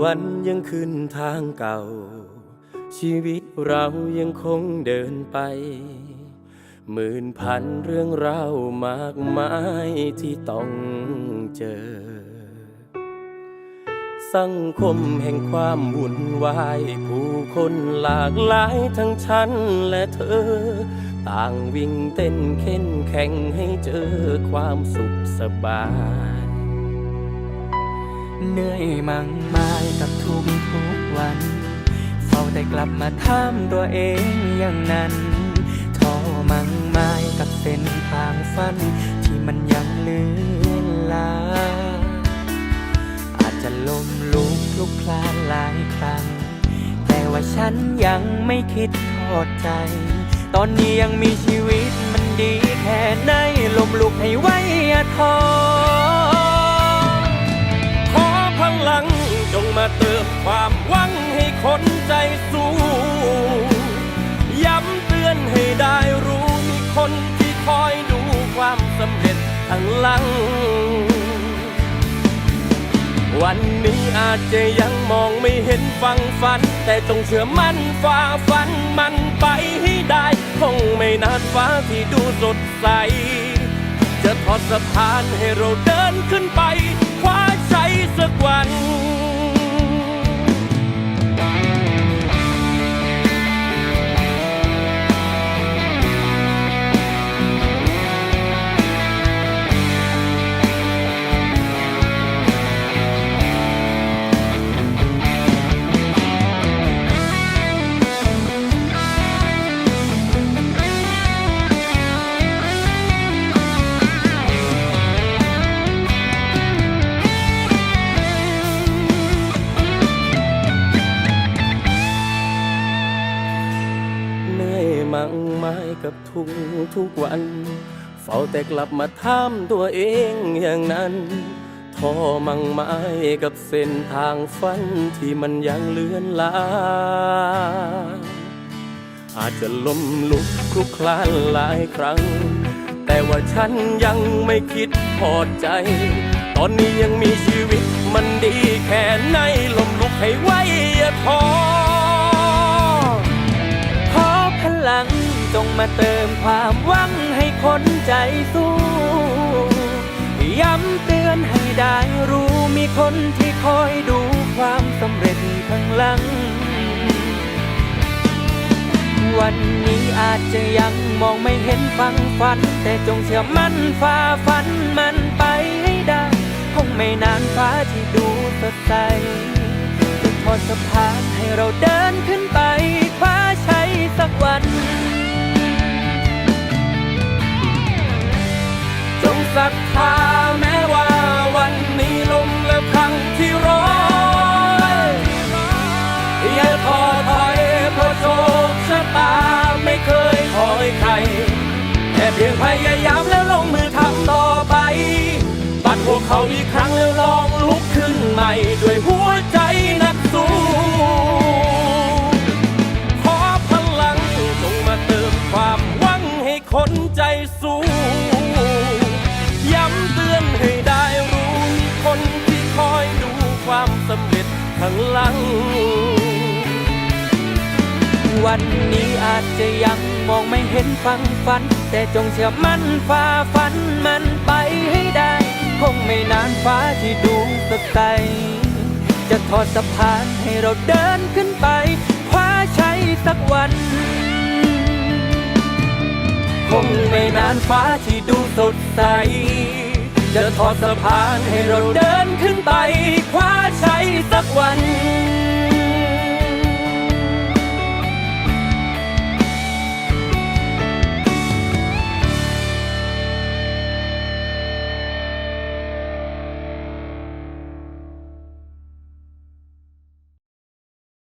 วันยังขึ้นทางเก่า ชีวิตเรายังคงเดินไป หมื่นพันเรื่องราวมากมายที่ต้องเจอ สังคมแห่งความวุ่นวาย ผู้คนหลากหลายทั้งฉันและเธอ ต่างวิ่งเต้นเข็นแข่งให้เจอความสุขสบาย เหนื่อยมั่งมายกับทุกทุกวัน เฝ้าแต่กลับมาถามตัวเองอย่างนั้นท้อมั่งมายกับเส้นทางฝัน ที่มันยังเลือนลา อาจจะล้มลุกคลุกคลานหลายครั้ง แต่ว่าฉันยังไม่คิดทอดใจ ตอนนี้ยังมีชีวิตมันดีแค่ไหนลมลุกให้ไว้อย่าท้อ นให้ได้รู้มีคนที่คอยดูความสำเร็จข้างหลัง วันนี้อาจจะยังมองไม่เห็นฟังฝัน แต่จงเชื่อมั่นฝ่าฟันมันไปให้ได้ คงไม่นานฟ้าที่ดูสดใส จะทอดสะพานให้เราเดินขึ้นไป คว้าชัยสักวัน กับทุกทุกวัน เฝ้าแต่กลับมาถามตัวเองอย่างนั้นท้อมั่งไม้กับเส้นทางฝันที่มันยังเลือนลางอาจจะล้มลุกคลุกคลานหลายครั้ง แต่ว่าฉันยังไม่คิดพอใจ ตอนนี้ยังมีชีวิตมันดีแค่ไหนล้มลุกให้ไว้อย่าท้อขอพลัง จงมาเติมความหวังให้คนใจสู้ ย้ำเตือนให้ได้รู้มีคนที่คอยดูความสำเร็จข้างหลัง วันนี้อาจจะยังมองไม่เห็นฟังฝัน แต่จงเชื่อมั่นฝ่าฟันมันไปให้ได้คงไม่นานฟ้าที่ดูสดใสจะทอดสะพานให้เราเดินขึ้นไป ศรัทธาแม้ว่าวันนี้ลมและพังที่ร้อยอย่าท้อถอยเพราะโชคชะตาไม่เคยคอยใคร แค่เพียงพยายามแล้วลงมือทำต่อไปปัดพวกเขาอีกครั้งแล้วลองลุกขึ้นใหม่ด้วยหัวใจ ลัง วันนี้อาจจะยังมองไม่เห็นฟังฝัน แต่จงเชื่อมั่นฝ่าฟันมันไปให้ได้ คงไม่นานฟ้าที่ดูสดใสจะทอดสะพานให้เราเดินขึ้นไปคว้าชัยสักวัน คงไม่นานฟ้าที่ดูสดใส จะทอดสะพานให้เราเดินขึ้นไปคว้าชัยสักวัน